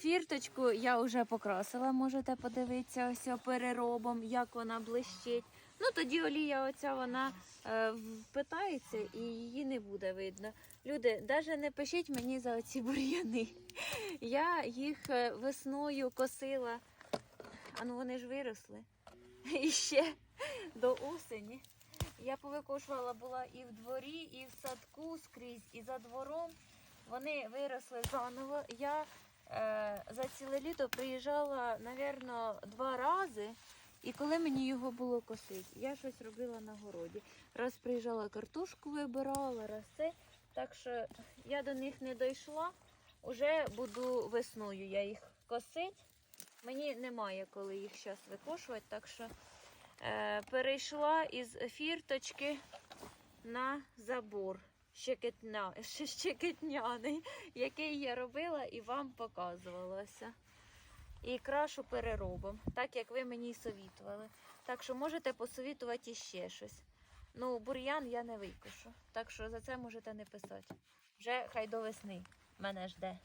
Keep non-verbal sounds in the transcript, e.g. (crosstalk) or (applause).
Фірточку я вже покрасила, можете подивитися ось переробом, як вона блищить. Ну тоді олія оця вона е, впитається і її не буде видно. Люди, навіть не пишіть мені за оці бур'яни. (laughs) Я їх е, весною косила, а ну вони ж виросли. (laughs) І ще до осені. Я повикошувала була і в дворі, і в садку скрізь, і за двором. Вони виросли заново. Я за ціле літо приїжджала, напевно, два рази. І коли мені його було косити, я щось робила на городі. Раз приїжджала картошку вибирала, раз це. Так що я до них не дійшла. Уже буду весною я їх косить. Мені немає коли їх зараз викошувати, так що е, перейшла із фірточки на забор щекетня, (laughs) щекетняний, який я робила і вам показувалося. І крашу переробом, так як ви мені совітували. Так що можете посовітувати іще щось. Ну, бур'ян я не викушу. Так що за це можете не писати. Вже хай до весни мене жде.